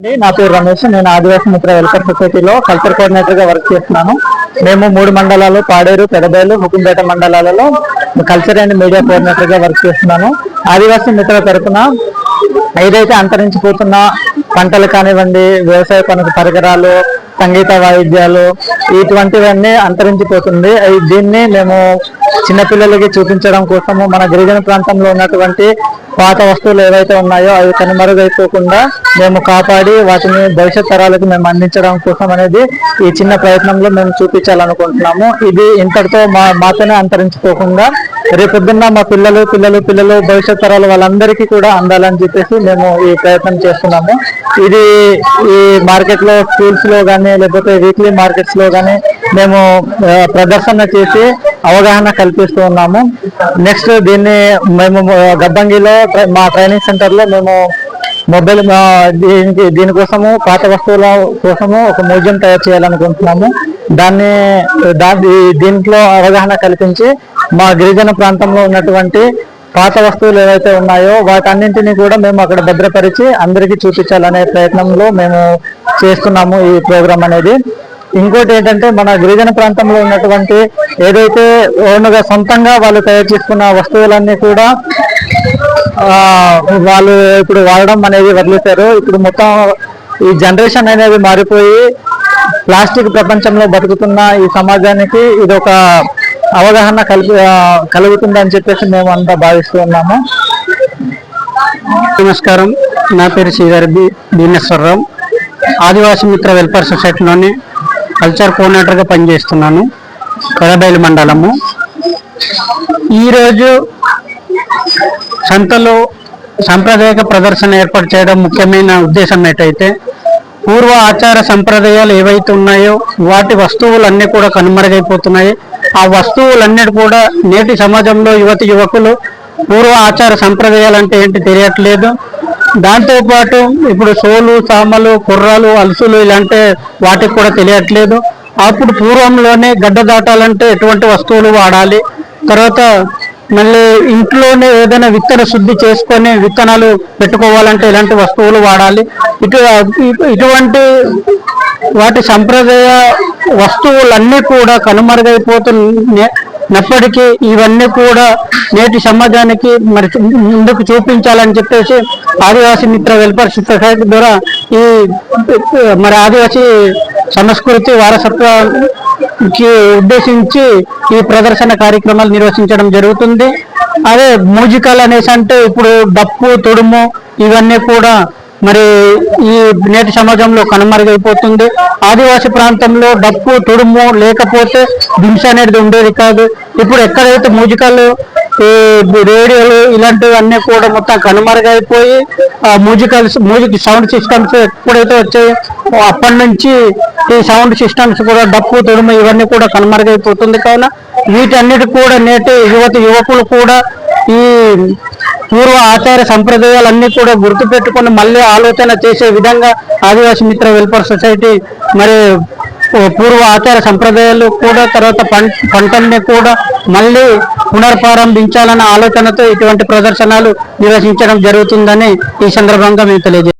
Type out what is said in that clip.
నా పేరు రమేష్ నేను ఆదివాసీ మిత్ర వెల్ఫేర్ సొసైటీలో కల్చర్ కోఆర్డినేటర్గా వర్క్ చేస్తున్నాను. మేము మూడు మండలాలు పాడేరు పెడబయలు హుకుంపేట మండలాలలో కల్చర్ అండ్ మీడియా కోఆర్డినేటర్గా వర్క్ చేస్తున్నాను. ఆదివాసీ మిత్ర తరఫున ఏదైతే అంతరించిపోతున్న పంటలు కానివ్వండి వ్యవసాయ పనుల పరికరాలు సంగీత వాయిద్యాలు ఇటువంటివన్నీ అంతరించిపోతుంది. దీన్ని మేము చిన్నపిల్లలకి చూపించడం కోసము మన గిరిజన ప్రాంతంలో ఉన్నటువంటి పాత వస్తువులు ఏవైతే ఉన్నాయో అవి కనుమరుగైపోకుండా మేము కాపాడి వాటిని భవిష్యత్ తరాలకు మేము అందించడం కోసం అనేది ఈ చిన్న ప్రయత్నంలో మేము చూపించాలనుకుంటున్నాము. ఇది ఇంతటితో మా మాతోనే అంతరించిపోకుండా రేపొద్దున్న మా పిల్లలు పిల్లలు పిల్లలు భవిష్యత్ తరాలు వాళ్ళందరికీ కూడా అందాలని చెప్పేసి మేము ఈ ప్రయత్నం చేస్తున్నాము. ఇది ఈ మార్కెట్లో స్కూల్స్లో కానీ లేకపోతే వీక్లీ మార్కెట్స్లో కానీ మేము ప్రదర్శన చేసి అవగాహన కల్పిస్తూ ఉన్నాము. నెక్స్ట్ దీన్ని మేము గబ్బంగిలో ట్రై- మా ట్రైనింగ్ సెంటర్లో మేము మొబైల్ దీనికి దీనికోసము పాత వస్తువుల కోసము ఒక మ్యూజియం తయారు చేయాలనుకుంటున్నాము. దాన్ని దాని దీంట్లో అవగాహన కల్పించి మా గిరిజన ప్రాంతంలో ఉన్నటువంటి పాత వస్తువులు ఏవైతే ఉన్నాయో వాటన్నింటినీ కూడా మేము అక్కడ భద్రపరిచి అందరికీ చూపించాలనే ప్రయత్నంలో మేము చేస్తున్నాము ఈ ప్రోగ్రాం అనేది. ఇంకోటి ఏంటంటే మన గిరిజన ప్రాంతంలో ఉన్నటువంటి ఏదైతే ఓన్గా సొంతంగా వాళ్ళు తయారు చేసుకున్న వస్తువులన్నీ కూడా వాళ్ళు ఇప్పుడు వాడడం అనేది వదిలేశారు. ఇప్పుడు మొత్తం ఈ జనరేషన్ అనేది మారిపోయి ప్లాస్టిక్ ప్రపంచంలో బతుకుతున్న ఈ సమాజానికి ఇది ఒక అవగాహన కలిపి కలుగుతుందని చెప్పేసి మేము అంతా భావిస్తూ ఉన్నాము. నమస్కారం. నా పేరు శ్రీధర్ బి భీమేశ్వరరావు ఆదివాసీ మిత్ర వెల్ఫేర్ సొసైటీలోని కల్చర్ కోఆర్డినేటర్గా పనిచేస్తున్నాను. పెదబయలు మండలము. ఈరోజు సంతలో సాంప్రదాయక ప్రదర్శన ఏర్పాటు చేయడం ముఖ్యమైన ఉద్దేశం ఏంటైతే పూర్వ ఆచార సంప్రదాయాలు ఏవైతే ఉన్నాయో వాటి వస్తువులన్నీ కూడా కనుమరుగైపోతున్నాయి. ఆ వస్తువులన్నిటి కూడా నేటి సమాజంలో యువతి యువకులు పూర్వ ఆచార సంప్రదాయాలు అంటే ఏంటి తెలియట్లేదు. దాంతోపాటు ఇప్పుడు సోలు సామలు కుర్రాలు అలుసులు ఇలాంటి వాటికి కూడా తెలియట్లేదు. అప్పుడు పూర్వంలోనే గడ్డ దాటాలంటే ఎటువంటి వస్తువులు వాడాలి? తర్వాత మళ్ళీ ఇంట్లోనే ఏదైనా విత్తన శుద్ధి చేసుకొని విత్తనాలు పెట్టుకోవాలంటే ఇలాంటి వస్తువులు వాడాలి? ఇటు ఇటువంటి వాటి సంప్రదాయ వస్తువులన్నీ కూడా కనుమరుగైపోతున్నప్పటికీ ఇవన్నీ కూడా నేటి సమాజానికి మరి ముందుకు చూపించాలని చెప్పేసి ఆదివాసీ మిత్ర వెల్ఫేర్ సొసైటీ ద్వారా ఈ మరి ఆదివాసీ సంస్కృతి వారసత్వ ఉద్దేశించి ఈ ప్రదర్శన కార్యక్రమాలు నిర్వహించడం జరుగుతుంది. అదే మ్యూజికల్ అనేసి అంటే ఇప్పుడు డప్పు తుడుము ఇవన్నీ కూడా మరి ఈ నేటి సమాజంలో కనుమరుగైపోతుంది. ఆదివాసీ ప్రాంతంలో డప్పు తుడుము లేకపోతే దింస అనేది ఉండేది కాదు. ఇప్పుడు ఎక్కడైతే మ్యూజికల్ ఈ రేడియోలు ఇలాంటివన్నీ కూడా మొత్తం కనుమరుగైపోయి ఆ మ్యూజికల్ మ్యూజిక్ సౌండ్ సిస్టమ్స్ ఎప్పుడైతే వచ్చాయో అప్పటి నుంచి ఈ సౌండ్ సిస్టమ్స్ కూడా డప్పు తుడుము ఇవన్నీ కూడా కనుమరుగైపోతుంది కావున వీటన్నిటి కూడా నేటి యువతి యువకులు కూడా ఈ పూర్వ ఆచార సంప్రదాయాలన్నీ కూడా గుర్తుపెట్టుకొని మళ్ళీ ఆలోచన చేసే విధంగా ఆదివాసి మిత్ర వెల్ఫేర్ సొసైటీ మరి పూర్వ ఆచార సంప్రదాయాలు కూడా తర్వాత పంటల్ని కూడా మళ్ళీ పునర్ప్రారంభించాలన్న ఆలోచనతో ఇటువంటి ప్రదర్శనలు నిర్వహించడం జరుగుతుందని ఈ సందర్భంగా మేము తెలియజేస్తాం